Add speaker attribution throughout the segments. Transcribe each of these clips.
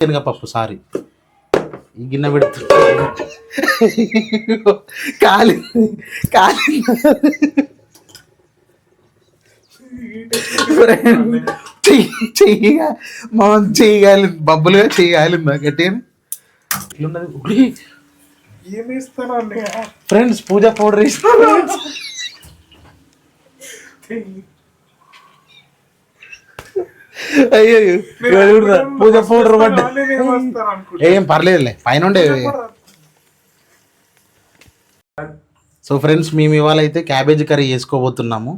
Speaker 1: శనగపప్పు సారీ. ఈ గిన్నె పెడుతు కాలి కాలి. చెయ్యి చెయ్యిగా మా చెయ్యాలి బబ్బులుగా చెయ్యాలి గట్టిగా ఇట్లున్నది
Speaker 2: ఇస్తాను
Speaker 1: ఫ్రెండ్స్ పూజ పౌడర్ ఇస్తా అయ్యో పూజ పౌడర్ పడ్డా? ఏం పర్లేదులే పైన ఉండే. సో ఫ్రెండ్స్ మేము ఇవాళ అయితే క్యాబేజ్ కర్రీ చేసుకోబోతున్నాము.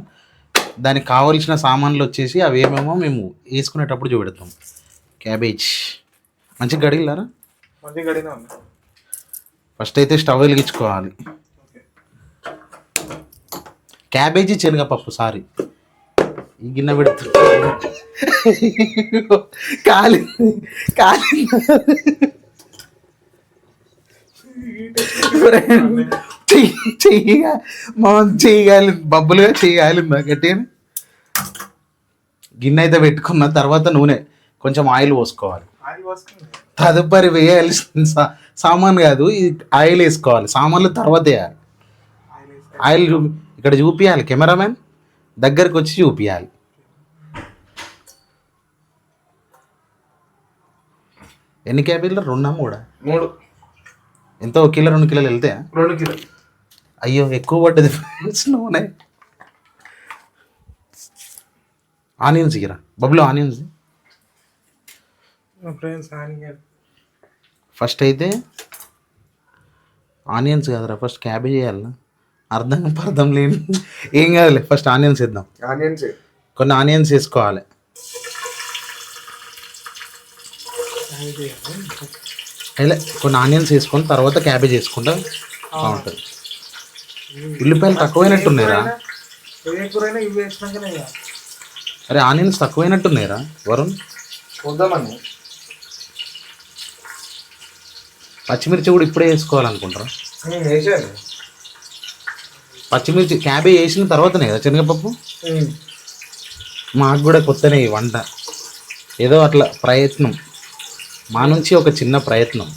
Speaker 1: దానికి కావలసిన సామాన్లు వచ్చేసి అవి ఏమేమో మేము వేసుకునేటప్పుడు చూపెడతాం. క్యాబేజ్. మంచిగా గడిగిలారా ఫస్ట్ అయితే స్టవ్ వెలిగించుకోవాలి. క్యాబేజీ శనగపప్పు సారీ. ఈ గిన్నె పెడుతు. కాలి కాలి. చెయ్యి చెయ్యిగా మా చెయ్యాలి బబ్బులుగా చెయ్యాలి గట్టిగా గిన్నె అయితే పెట్టుకున్న తర్వాత నూనె కొంచెం ఆయిల్ పోసుకోవాలి. తదుపరి వేయాల్సిన సా- సామాన్ కాదు ఇది ఆయిల్ వేసుకోవాలి. సామాన్లు తర్వాత వేయాలి.
Speaker 2: ఆయిల్
Speaker 1: ఇక్కడ చూపియాలి కెమెరామెన్ దగ్గరికి వచ్చి చూపియాలి. ఎన్ని క్యాబీలు? రెండా మూడా?
Speaker 2: మూడు.
Speaker 1: ఎంతో? ఒక కిలో రెండు కిలోలు వెళ్తాయా
Speaker 2: రెండు కిలో.
Speaker 1: అయ్యో ఎక్కువ పడ్డది. ఫ్రెండ్స్ నూనె ఆనియన్స్ ఇరా బబ్లు ఆనియన్స్? ఫస్ట్ అయితే ఆనియన్స్ కదరా ఫస్ట్ క్యాబేజ్ వేయాలి అర్థం అర్థం లేని ఏం కాదులే ఫస్ట్ ఆనియన్స్ వేద్దాం.
Speaker 2: ఆనియన్స్.
Speaker 1: కొన్ని ఆనియన్స్ వేసుకోవాలి. ఇలా కొన్ని ఆనియన్స్ వేసుకొని తర్వాత క్యాబేజ్ వేసుకుంటా బాగుంటుంది. ఉల్లిపాయలు తక్కువైనట్టున్నాయిరా. అరే ఆనియన్స్ తక్కువైనట్టున్నాయిరా వరుణ్.
Speaker 2: వద్దామని
Speaker 1: పచ్చిమిర్చి కూడా ఇప్పుడే వేసుకోవాలనుకుంటారా పచ్చిమిర్చి క్యాబేజ్ వేసిన తర్వాతనే కదా శనగపప్పు? మాకు కూడా కొత్తనే వంట. ఏదో అట్లా ప్రయత్నం. మా నుంచి ఒక చిన్న ప్రయత్నం.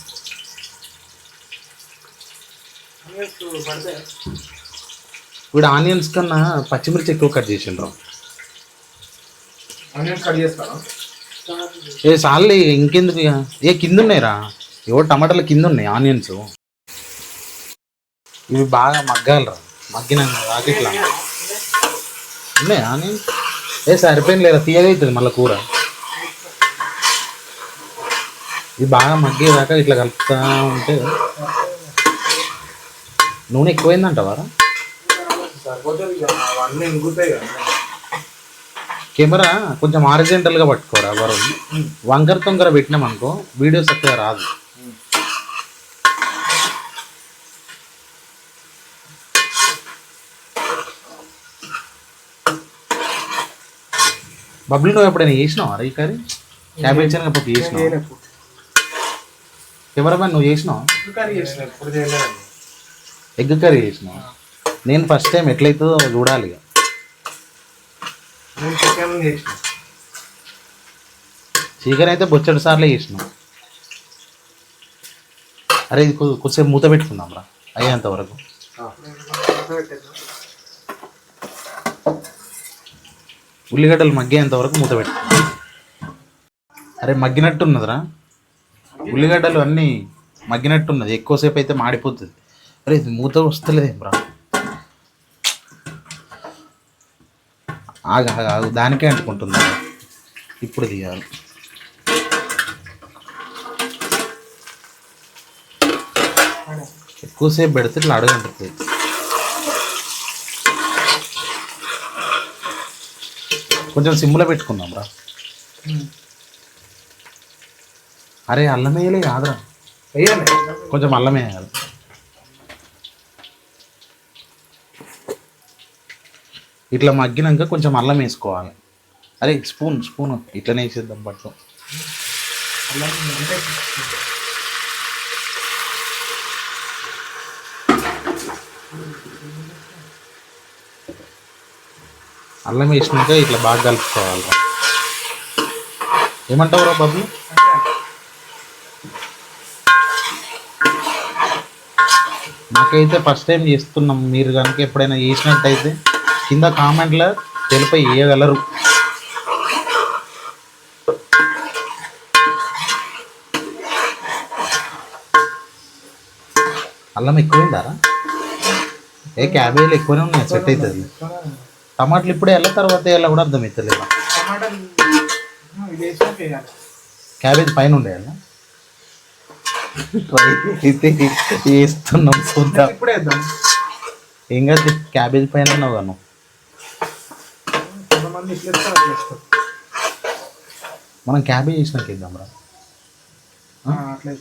Speaker 1: ఇప్పుడు ఆనియన్స్ కన్నా పచ్చిమిర్చి ఎక్కువ కట్ చేసిండ్రు.
Speaker 2: ఆనియన్స్ కట్ చేస్తాను
Speaker 1: ఏ సార్లే ఇంకెందుకు ఇక ఏ కింద ఉన్నాయిరా ఏవో టమాటాలు కింద ఉన్నాయి ఆనియన్స్? ఇవి బాగా మగ్గాలరా. మగ్గిన ఇట్లా ఉన్నాయి ఆనియన్స్? ఏ సరిపోయింది లేదా తీయగా అవుతుంది మళ్ళీ కూర. ఇది బాగా మగ్గేదాకా ఇట్లా కలుపుతా ఉంటే నూనె
Speaker 2: ఇంగుతాయి కదా.
Speaker 1: కెమెరా కొంచెం ఆరిజెంటల్గా పట్టుకోరా వరుణ్? వంకర తొంకర పెట్టినామనుకో వీడియో చక్కగా రాదు. బబ్లీ నువ్వు ఎప్పుడైనా చేసినావా ఈ కర్రీ? క్యాబేజ్ పప్పు చేసినావు కెమెరామెన్ నువ్వు చేసినావా? ఎగ్ కర్రీ చేసినావా? నేను ఫస్ట్ టైం ఎట్లయితుందో చూడాలి
Speaker 2: చికెన్
Speaker 1: అయితే బొచ్చడి సార్లే చేసినాం. అరే ఇది కొద్దిసేపు మూత పెట్టుకుందాం రా అయ్యేంత వరకు. ఉల్లిగడ్డలు మగ్గేంత వరకు మూత పెట్టు అరే మగ్గినట్టున్నదిరా ఉల్లిగడ్డలు అన్నీ మగ్గినట్టున్నది. ఎక్కువసేపు అయితే మాడిపోతుంది. అరే ఇది మూత వస్తలేదేం రా ఆగు ఆగు ఆగు. దానికే అంటుకుంటుంది ఇప్పుడు తీయాలి. ఎక్కువసేపు పెడితే ఇట్లా అడుగంటుంది. కొంచెం సిమ్లో పెట్టుకుందాం రా. అరే అల్లం వేయలే కాదురా.
Speaker 2: వేయండి
Speaker 1: కొంచెం అల్లం వేయాలి ఇట్లా మగ్గినాక కొంచెం అల్లం వేసుకోవాలి. అరే స్పూన్ స్పూన్ ఇట్లనే వేసేద్దాం పట్టు.
Speaker 2: అల్లం
Speaker 1: వేసినాక ఇట్లా బాగా కలుపుకోవాలి ఏమంటావురా బాబు? నాకైతే ఫస్ట్ టైం చేస్తున్నాం. మీరు కనుక ఎప్పుడైనా చేసినట్టయితే కింద కామెంట్లో తెలిపి వేయగలరు అల్లం ఎక్కువైందారా ఏ క్యాబేజీలు ఎక్కువనే ఉన్నాయి సెట్ అవుతుంది. టమాటాలు ఇప్పుడే వెళ్ళ తర్వాత వేయాల కూడా అర్థమవుతలేదు
Speaker 2: వేయాలి
Speaker 1: క్యాబేజ్ పైన అయితే వేస్తున్నాం చూద్దాం.
Speaker 2: ఇప్పుడే వేద్దాం
Speaker 1: ఏం కాదు క్యాబేజ్ పైన
Speaker 2: కొంతమంది ఇట్లా వేస్తారు
Speaker 1: మనం క్యాబేజ్ వేసినాక ఇద్దాం రా.
Speaker 2: అట్లా.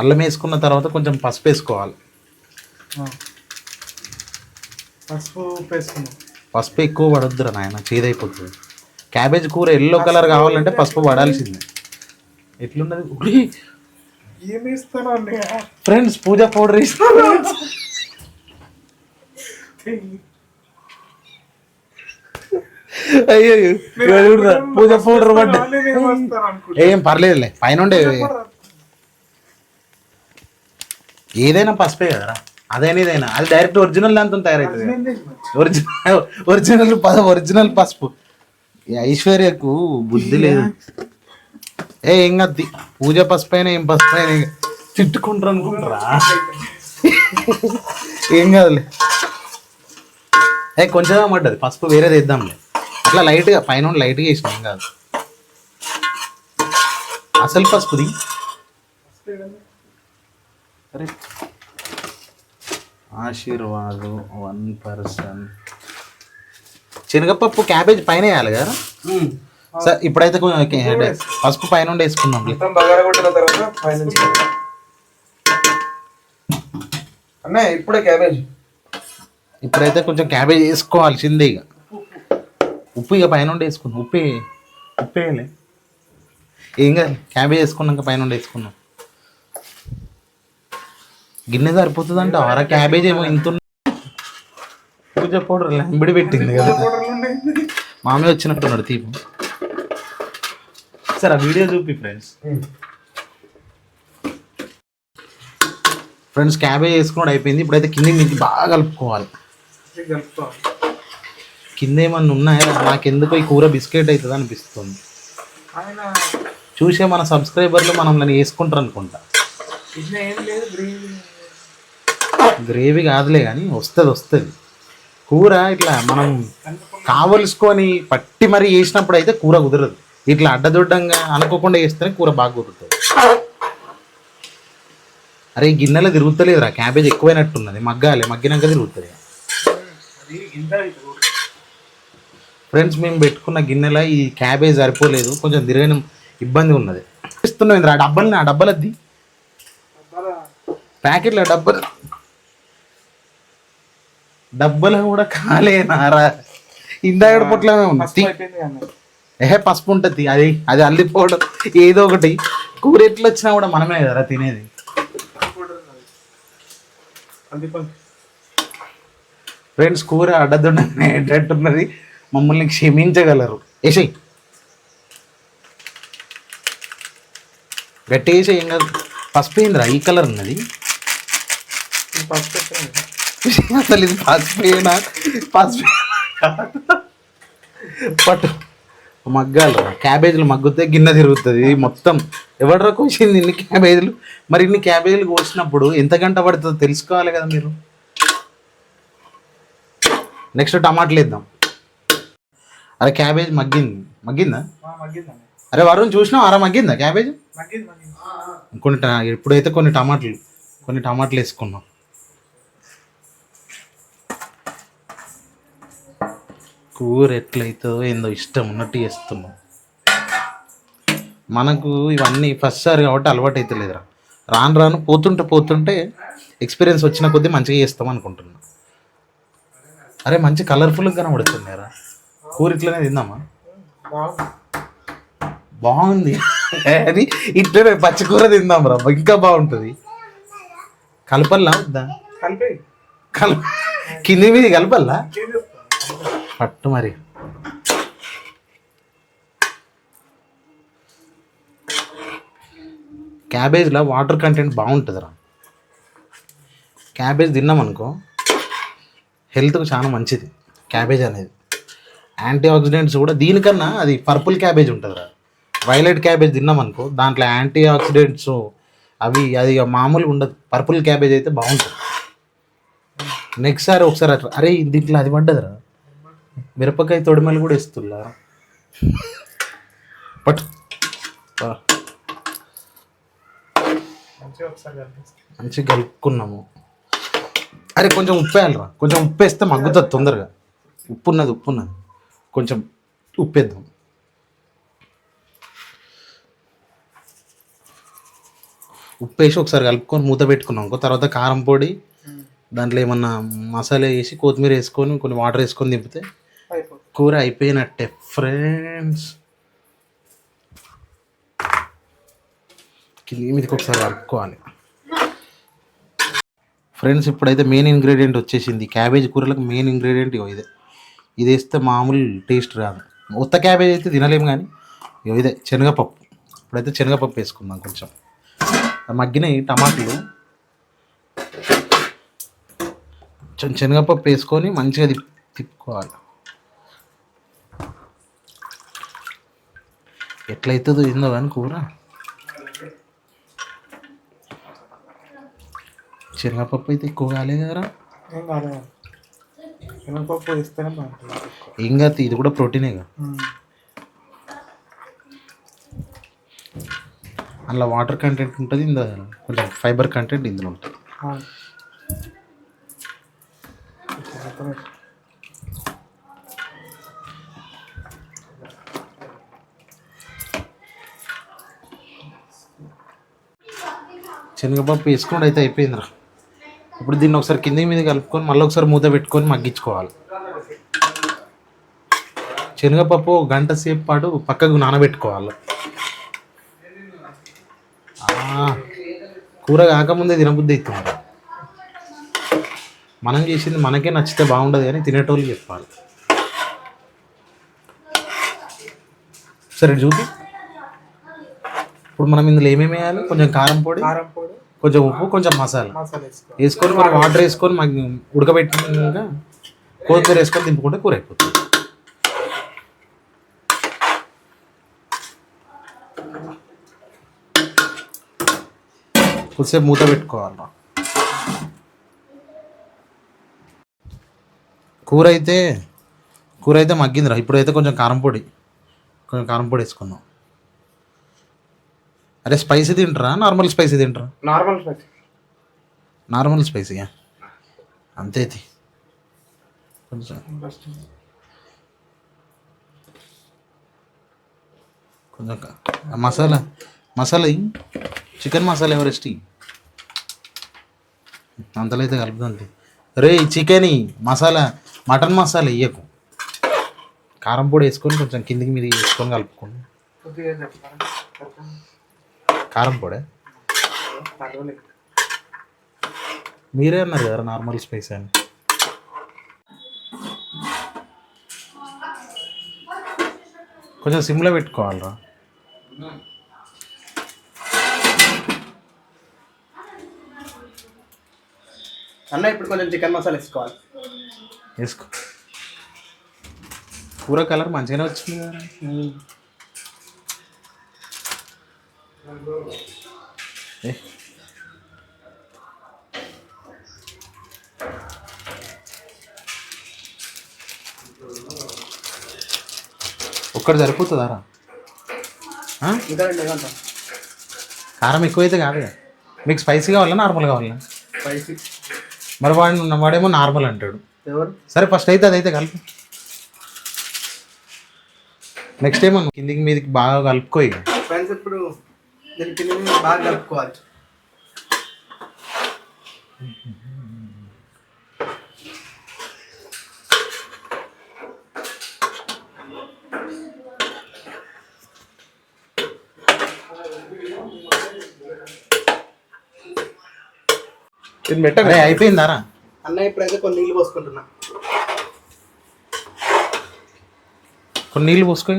Speaker 1: అల్లం వేసుకున్న తర్వాత కొంచెం పసుపు వేసుకోవాలి.
Speaker 2: పసుపు వేసుకున్నాం
Speaker 1: పసుపు ఎక్కువ పడొద్దురా నాయన చేదైపోతుంది. క్యాబేజ్ కూర ఎల్లో కలర్ కావాలంటే పసుపు పడాల్సిందే. ఎట్లున్నది? ఉరి,
Speaker 2: ఏం వేస్తాను అన్నయ్య
Speaker 1: ఫ్రెండ్స్ పూజ పౌడర్ వేసిన అయ్యో పూజ పౌడర్ పడ్డా. ఏం పర్లేదులే పైన ఏదైనా పసుపే కదరా అదైనా ఇదైనా. అది డైరెక్ట్ ఒరిజినల్ దాంతో తయారవుతుంది
Speaker 2: మరి?
Speaker 1: ఒరిజినల్ ఒరిజినల్ ఒరిజినల్ పసుపు. ఐశ్వర్యకు బుద్ధి లేదు. ఏ ఏం కాదు పూజ పసుపు అయినా ఏం పసుపు అయినా ఏం కాదు. తిట్టుకుంటారు అనుకుంటారా? ఏం కాదులే. ఏ కొంచెం పడ్డది పసుపు వేరే తెద్దాంలే. అట్లా లైట్గా పైన లైట్గా వేసిన ఏం కాదు. అసలు పసుపుది? అరే. ఆశీర్వాదు వన్ పర్సన్. శనగపప్పు క్యాబేజ్ పైన వేయాలి కదా? సార్ ఇప్పుడైతే కొంచెం పసుపు పైన వేసుకుందాం.
Speaker 2: మొత్తం బగారా కొట్టిన తర్వాత పైనుంచి. అన్నయ్య ఇప్పుడే క్యాబేజ్.
Speaker 1: ఇప్పుడైతే కొంచెం క్యాబేజ్ వేసుకోవాల్సిందే ఇక. ఉప్పు ఇక పైన వేసుకుందాం. ఉప్పు ఉప్పు వేయలే ఏం కాదు క్యాబేజ్ వేసుకున్నాక పైన వేసుకున్నాం గిన్నె సరిపోతుందంట అర క్యాబేజ్ ఏమో ఇంత పూజ పౌడర్ లంబిడి పెట్టింది కదా. మామయ్య వచ్చినట్టున్నాడు తీపు. సరే ఆ వీడియో చూపి ఫ్రెండ్స్. ఫ్రెండ్స్ క్యాబేజ్ వేసుకున్నాడు అయిపోయింది. ఇప్పుడైతే కింద నుంచి బాగా కలుపుకోవాలి.
Speaker 2: కలుపుకోవాలి.
Speaker 1: కింద ఏమన్నా ఉన్నాయా? నాకెందుకో ఈ కూర బిస్కెట్ అవుతుంది అనిపిస్తుంది. చూసే మన సబ్స్క్రైబర్లు మనల్ని వేసుకుంటారు అనుకుంటా. గ్రేవీ. కాదులే కానీ వస్తుంది వస్తుంది. కూర ఇట్లా మనం కావలసుకొని పట్టి మరీ వేసినప్పుడు అయితే కూర కుదరదు. ఇట్లా అడ్డదొడ్డంగా అనుకోకుండా వేస్తేనే కూర బాగా కుదురుతుంది. అరే గిన్నెలో తిరుగుతలేదురా క్యాబేజ్ ఎక్కువైనట్టున్నది. మగ్గాలి మగ్గినాక తిరుగుతుంది ఫ్రెండ్స్ మేము పెట్టుకున్న గిన్నెలో ఈ క్యాబేజ్ సరిపోలేదు. కొంచెం తిరగని ఇబ్బంది ఉన్నది. ఇస్తున్నాం ఇంద్ర ఆ డబ్బల్ని ఆ డబ్బలద్ది? ప్యాకెట్ల డబ్బలు. డబ్బలు కూడా కాలేనారా? ఇందాక పొట్లమే ఉంది ఏహే పసుపు ఉంటుంది అది అది అల్లిపోవడం ఏదో ఒకటి. కూర ఎట్లా వచ్చినా కూడా మనమే కదరా తినేది. ఫ్రెండ్స్ కూర అడ్డదున్నది మమ్మల్ని క్షమించగలరు. వేసేయి గట్టి వేసి ఏం కాదు. పసుపు ఏందిరా? ఈ కలర్ ఉన్నది. అసలు ఇది పసుపు పసుపు పట్టు. మగ్గాలరా క్యాబేజీలు మగ్గితే గిన్నె తిరుగుతుంది. మొత్తం ఎవడరా కోసింది ఇన్ని క్యాబేజీలు? మరి ఇన్ని క్యాబేజీలు కోసినప్పుడు ఎంత గంట పడుతుందో తెలుసుకోవాలి కదా మీరు? నెక్స్ట్ టమాటాలు వేద్దాం. అరే క్యాబేజ్ మగ్గింది. మగ్గిందా? అరే వరుణ్ చూసినావు? అరా మగ్గిందా క్యాబేజ్? కొన్ని ట- ఇప్పుడైతే కొన్ని టమాటాలు కొన్ని టమాటాలు వేసుకున్నాం. కూర ఎట్లయితుందో ఏందో ఇష్టం ఉన్నట్టు చేస్తున్నాం. మనకు ఇవన్నీ ఫస్ట్ సారి కాబట్టి అలవాటు అయితే లేదురా. రాను రాను పోతుంటే పోతుంటే ఎక్స్పీరియన్స్ వచ్చిన కొద్దీ మంచిగా చేస్తాం అనుకుంటున్నా. అరే మంచి కలర్ఫుల్గా కనబడుతున్నారా కూర ఇట్లనే తిందామా?
Speaker 2: బాగుంది.
Speaker 1: అది ఇట్లనే పచ్చికూర తిందాం రా ఇంకా బాగుంటుంది. కలపల్లా వద్దా?
Speaker 2: కలిపి
Speaker 1: కల కింది మీది కలపల్లా? పట్టు మరి. క్యాబేజ్లో వాటర్ కంటెంట్ బాగుంటుందిరా. క్యాబేజ్ తిన్నామనుకో హెల్త్కు చాలా మంచిది క్యాబేజ్ అనేది. యాంటీ ఆక్సిడెంట్స్ కూడా దీనికన్నా అది పర్పుల్ క్యాబేజ్ ఉంటుందిరా. వైలెట్ క్యాబేజ్ తిన్నామనుకో దాంట్లో యాంటీ ఆక్సిడెంట్స్ అవి అది మామూలుగా ఉండదు. పర్పుల్ క్యాబేజ్ అయితే బాగుంటుంది. నెక్స్ట్ సారి ఒకసారి అట్లా అరే దీంట్లో అది పడ్డదిరా. మిరపకాయ తొడిమలు కూడా ఇస్తున్నా పట్టు. ఆ,
Speaker 2: మంచిగా
Speaker 1: కలుపుకున్నాము. అరే కొంచెం ఉప్పు వేయాలరా. కొంచెం ఉప్పు వేస్తే మగ్గుతుంది తొందరగా. ఉప్పు ఉన్నది ఉప్పు ఉన్నది కొంచెం ఉప్పు వేద్దాం ఉప్పు వేసి ఒకసారి కలుపుకొని మూత పెట్టుకున్నాం అనుకో తర్వాత కారం పొడి దాంట్లో ఏమన్నా మసాలా వేసి కొత్తిమీర వేసుకొని కొన్ని వాటర్ వేసుకొని దింపితే కూర అయిపోయినట్టే ఫ్రెండ్స్ మీదకి ఒకసారి కలుపుకోవాలి ఫ్రెండ్స్ ఇప్పుడైతే మెయిన్ ఇంగ్రీడియంట్ వచ్చేసింది. క్యాబేజ్ కూరలకు మెయిన్ ఇంగ్రీడియంట్ ఇదే. ఇది వేస్తే మామూలు టేస్ట్ రాదు. ఉత్త క్యాబేజ్ అయితే తినలేము కానీ ఇదే శనగపప్పు. ఇప్పుడైతే శనగపప్పు వేసుకుందాం కొంచెం. మగ్గినాయి టమాటాలు. కొంచెం శనగపప్పు వేసుకొని మంచిగా తిప్పుకోవాలి. ఎట్లయితుందో ఏందో కానీ కూర. శనగపప్పు అయితే ఎక్కువ కాలే కదరా.
Speaker 2: శనగపప్పు వేస్తేనే బాగుంటుంది. ఎక్కువ.
Speaker 1: ఏం కాదు ఇది కూడా ప్రోటీనేగా. అందులో వాటర్ కంటెంట్ ఉంటుంది ఇందులో కొంచెం ఫైబర్ కంటెంట్ ఇందులో ఉంటుంది
Speaker 2: అవును. ఇప్పుడు
Speaker 1: శనగపప్పు వేసుకుంటే అయితే అయిపోయిందిరా. ఇప్పుడు దీన్ని ఒకసారి కింద మీద కలుపుకొని మళ్ళీ ఒకసారి మూత పెట్టుకొని మగ్గించుకోవాలి. శనగపప్పు ఒక గంట సేపు పాటు పక్కకు నానబెట్టుకోవాలి. కూర కాకముందే తినబుద్ధి అవుతుంది మనం చేసింది మనకే నచ్చితే బాగుండదు కానీ తినేటోళ్ళు చెప్పాలి. సరే చూపి ఇప్పుడు మనం ఇందులో ఏమేమి వేయాలి? కొంచెం కారం పొడి.
Speaker 2: కారం పొడి.
Speaker 1: కొంచెం ఉప్పు కొంచెం మసాలా. వేసుకొని మనం వాటర్ వేసుకొని మాకు ఉడకబెట్టినాక కొత్తిమీర వేసుకొని దింపుకుంటే కూర అయిపోతుంది. కొద్దిసేపు మూత పెట్టుకోవాలి? కూర అయితే కూర అయితే మగ్గిందిరా. ఇప్పుడైతే కొంచెం కారం పొడి కొంచెం కారం పొడి వేసుకున్నాం అరే స్పైసీ తింటారా? నార్మల్ స్పైసీ తింటారా?
Speaker 2: Normal spicy.
Speaker 1: నార్మల్ స్పైసీగా అంతే. కొంచెం. కొంచెం masala masala. Chicken masala Everest. అంతలో అయితే కలుపుతుంది రే చికెన్. మసాలా మటన్ మసాలా ఇయ్యకు. కారం పొడి వేసుకొని కొంచెం కిందికి మీద వేసుకొని కలుపుకోండి కారం పొడి? మీరే అన్నారు కదా నార్మల్ స్పైస్ అని. కొంచెం సిమ్లో పెట్టుకోవాలరా.
Speaker 2: అన్న ఇప్పుడు కొంచెం చికెన్ మసాలా వేసుకోవాలి.
Speaker 1: వేసుకో. కూర కలర్ మంచిగానే వచ్చింది కదా. ఒక్కటి సరిపోతుందారా? కారం ఎక్కువైతే కాదు మీకు స్పైసీ కావాలా నార్మల్ కావాలా?
Speaker 2: స్పైసీ.
Speaker 1: మరి వాడు వాడేమో నార్మల్ అంటాడు. సరే ఫస్ట్ అయితే అదైతే కలిపి. నెక్స్ట్ టైం కిందికి మీదకి బాగా కలుపుకో ఇక.
Speaker 2: ఫ్రెండ్స్ ఇప్పుడు దీని కింద బాగా కలుపుకోవాలి. ఇది మెట్ట
Speaker 1: అరే అయిపోయిందారా?
Speaker 2: అన్న ఇప్పుడైతే కొన్ని నీళ్ళు పోసుకుంటున్నా.
Speaker 1: కొన్ని నీళ్ళు పోసుకో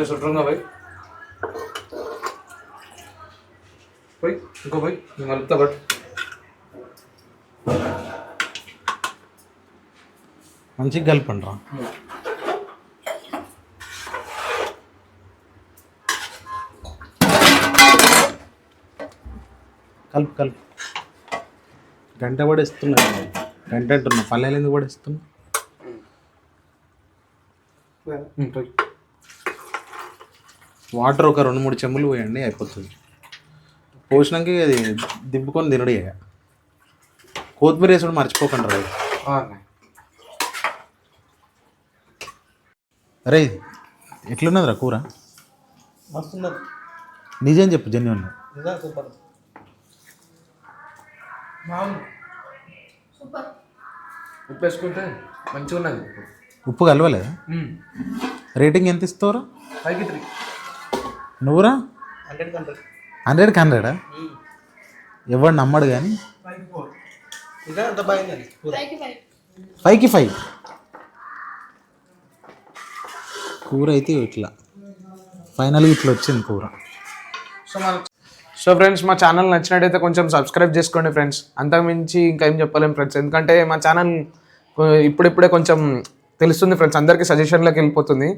Speaker 1: ఇక.
Speaker 2: కొంచెం శుభ్రంగా పోయి పోయి ఇంకో పోయి నేను కలుపుతా బట్
Speaker 1: మంచిగా కలపండి రా కలుపు కలుపు. గంట పడేస్తున్నా గంట అంటున్నా. పల్లెలు ఎందుకు పడేస్తున్నా
Speaker 2: పోయి
Speaker 1: వాటర్ ఒక రెండు మూడు చెమ్ములు పోయండి అయిపోతుంది. పోసినాక అది దింపుకొని తినడు ఇక. కొత్తిమీర వేసుడు మర్చిపోకండి రా
Speaker 2: అన్నయ్య.
Speaker 1: అరే ఎట్లున్నదిరా కూర?
Speaker 3: మస్తున్నది.
Speaker 1: నిజం చెప్పు జెన్యున్.
Speaker 2: ఉప్పు వేసుకుంటే మంచిగా ఉన్నది
Speaker 1: ఉప్పు కలవలేదా? రేటింగ్ ఎంత ఇస్తావురా?
Speaker 2: పైకి త్రీ.
Speaker 1: నువ్వురా?
Speaker 3: Hundred hundred.
Speaker 1: హండ్రెడ్కి హండ్రెడా ఎవడు నమ్మడు కానీ? ఫైవ్కి ఫైవ్. కూర అయితే ఇట్లా. ఫైనల్గా ఇట్లా వచ్చింది కూర.
Speaker 2: సో మన సో ఫ్రెండ్స్ మా ఛానల్ నచ్చినట్టయితే కొంచెం సబ్స్క్రైబ్ చేసుకోండి ఫ్రెండ్స్. అంతకుమించి ఇంకా ఏం చెప్పలేం ఫ్రెండ్స్. ఎందుకంటే మా ఛానల్ ఇప్పుడిప్పుడే కొంచెం తెలుస్తుంది ఫ్రెండ్స్. అందరికీ సజెషన్లోకి వెళ్ళిపోతుంది.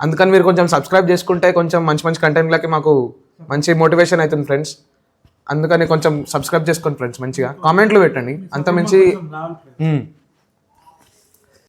Speaker 2: అందుకని మీరు కొంచెం సబ్స్క్రైబ్ చేసుకుంటే కొంచెం మంచి మంచి కంటెంట్లకి మాకు మంచి మోటివేషన్ అవుతుంది ఫ్రెండ్స్ అందుకని కొంచెం సబ్స్క్రైబ్ చేసుకోండి ఫ్రెండ్స్ మంచిగా. కామెంట్లు పెట్టండి. అంతమించి ఉమ్.